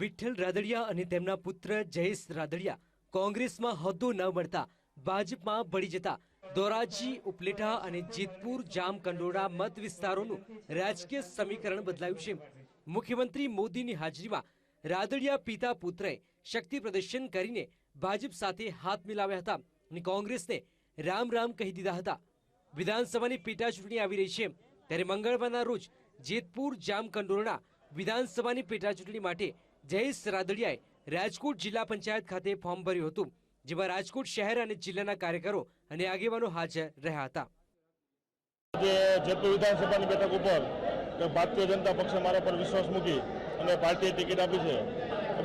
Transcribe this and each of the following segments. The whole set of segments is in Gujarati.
વિઠ્ઠલ રાદડિયા અને તેમના પુત્ર જયેશ રાદડિયા કોંગ્રેસમાં હોદ્દો ન મળતા ભાજપમાં ભળી જતા ધોરાજી, ઉપલેટા અને જેતપુર, જામકંડોળા મત વિસ્તારોનું રાજકીય સમીકરણ બદલાયું છે. મુખ્યમંત્રી મોદીની હાજરીમાં રાદડિયા પિતા પુત્રએ શક્તિ પ્રદર્શન કરીને ભાજપ સાથે હાથ મિલાવ્યા હતા અને કોંગ્રેસને રામ રામ કહી દીધા હતા. વિધાનસભાની પેટા ચૂંટણી આવી રહી છે. ત્યારે મંગળવારના રોજ જેતપુર જામકંડોરણા વિધાનસભાની પેટા ચૂંટણી માટે જયેશ રાદડિયાએ રાજકોટ જિલ્લા પંચાયત ખાતે ફોર્મ ભર્યું હતું, જેમાં રાજકોટ શહેર અને જિલ્લાના કાર્યકરો અને આગેવાનો હાજર રહ્યા હતા. જે જેતપુર વિધાનસભાની બેઠક ઉપર ભારતીય જનતા પક્ષે મારા પર વિશ્વાસ મૂકી અને પાર્ટીએ ટિકિટ આપી છે.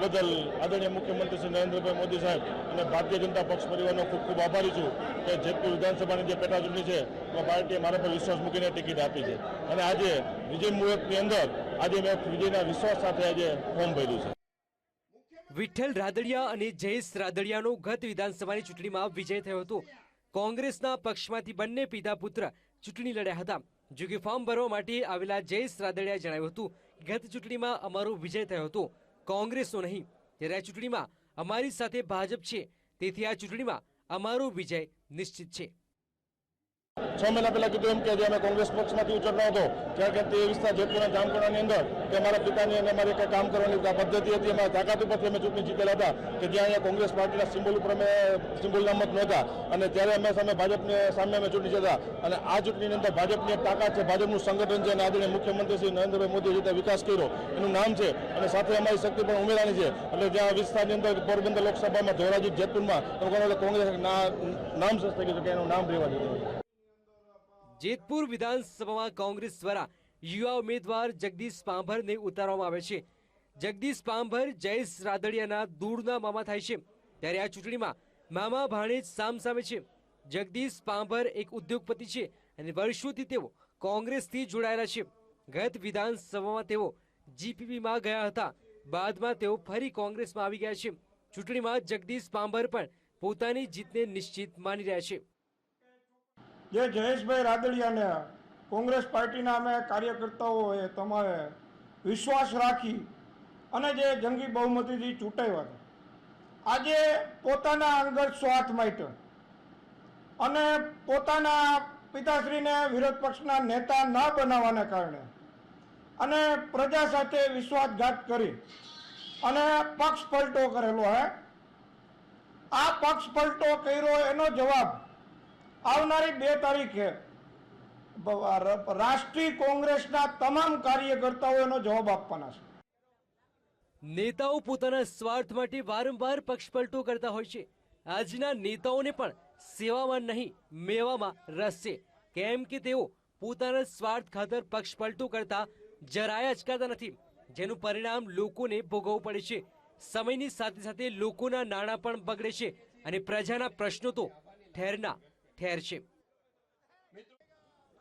બદલ આદરણીય મુખ્યમંત્રી શ્રી નરેન્દ્રભાઈ મોદી સાહેબ અને ભારતીય જનતા પક્ષ પરિવારનો ખૂબ ખૂબ આભારી છું કે જેતપુર વિધાનસભાની જે પેટા ચૂંટણી છે, એમાં પાર્ટીએ મારા પર વિશ્વાસ મૂકીને ટિકિટ આપી છે. અને આજે વિજય મુહૂર્તની અંદર આજે મેં વિજયના વિશ્વાસ સાથે આજે ફોર્મ ભર્યું છે. વિઠ્ઠલ રાદડિયા અને જયેશ રાદડિયાનો ગત વિધાનસભાની ચૂંટણીમાં વિજય થયો હતો. કોંગ્રેસના પક્ષમાંથી બંને પિતા પુત્ર ચૂંટણી લડ્યા હતા. જો કે ફોર્મ ભરવા માટે આવેલા જયેશ રાદડિયાએ જણાવ્યું હતું, ગત ચૂંટણીમાં અમારો વિજય થયો હતો. કોંગ્રેસનો નહીં. ત્યારે આ ચૂંટણીમાં અમારી સાથે ભાજપ છે, તેથી આ ચૂંટણીમાં અમારો વિજય નિશ્ચિત છે. છ મહિના પહેલા કીધું એમ કે જે અમે કોંગ્રેસ પક્ષમાંથી ઉચરનો હતો ત્યારે તે વિસ્તાર જેતપુરના જામકંડાની અંદર કે મારા પિતાની અને અમારી કંઈ કામ કરવાની પદ્ધતિ હતી, અમારા તાકાત ઉપરથી અમે ચૂંટણી જીતેલા હતા કે જ્યાં અહીંયા કોંગ્રેસ પાર્ટીના સિમ્બોલ ઉપર અમે સિમ્બોલના મત નહોતા. અને ત્યારે અમે સામે ભાજપને સામે અમે ચૂંટણી જતા અને આ ચૂંટણીની અંદર ભાજપની એક તાકાત છે, ભાજપનું સંગઠન છે અને આદરણીય મુખ્યમંત્રી શ્રી નરેન્દ્રભાઈ મોદી રીતે વિકાસ કર્યો, એનું નામ છે. અને સાથે અમારી શક્તિ પણ ઉમેરાની છે. એટલે જ્યાં વિસ્તારની અંદર પોરબંદર લોકસભામાં ધોરાજી જેતપુરમાં કોંગ્રેસ નામ સસ્ત ગયું છે કે એનું નામ રહેવા દીધું. જેતપુર વિધાનસભામાં કોંગ્રેસ દ્વારા યુવા ઉમેદવાર જગદીશ પાંભરને ઉતારવામાં આવે છે. જગદીશ પાંભર, જયેશ રાદડિયાના દૂરના મામા થાય છે. ત્યારે આ ચૂંટણીમાં મામા ભાણેજ સામસામે છે. જગદીશ પાંભર એક ઉદ્યોગપતિ છે અને વર્ષોથી તેઓ કોંગ્રેસથી જોડાયેલા છે. ગત વિધાનસભામાં તેઓ જીપીપીમાં ગયા હતા. બાદમાં તેઓ ફરી કોંગ્રેસમાં આવી ગયા છે. ચૂંટણીમાં જગદીશ પાંભર પણ પોતાની જીતને નિશ્ચિત માની રહ્યા છે. જે જયેશભાઈ રાદડિયાને કોંગ્રેસ પાર્ટીના અમે કાર્યકર્તાઓએ તમારે વિશ્વાસ રાખી અને જે જંગી બહુમતીથી ચૂંટાવ્યા હતા. આજે પોતાના અંગત સ્વાર્થ માટે અને પોતાના પિતાશ્રીને વિરોધ પક્ષના નેતા ન બનાવવાને કારણે અને પ્રજા સાથે વિશ્વાસઘાત કરી અને પક્ષ પલટો કરેલો હે. આ પક્ષ પલટો કર્યો એનો જવાબ આવનારી બે તારીખે રાષ્ટ્રીય કોંગ્રેસના તમામ કાર્યકર્તાઓ જવાબ આપવાના છે. નેતાઓ પોતાના સ્વાર્થ માટે વારંવાર પક્ષપલટો કરતા હોય છે. આજના નેતાઓને પણ સેવામાં નહીં, મેવામાં રસ છે. કેમ કે તેઓ પોતાના સ્વાર્થ ખાતર પક્ષપલટો કરતા, જરાય અચકાતા નથી. જેનું પરિણામ લોકોને ભોગવવું પડે છે. સમયની સાથે સાથે લોકોના નાણાં પણ બગડે છે અને પ્રજાના પ્રશ્નો તો ઠેરના ઠેર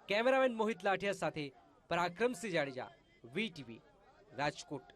કેમેરામેન મોહિત લાઠિયા સાથે પરાક્રમસિંહ જાડેજા વીટીવી રાજકોટ.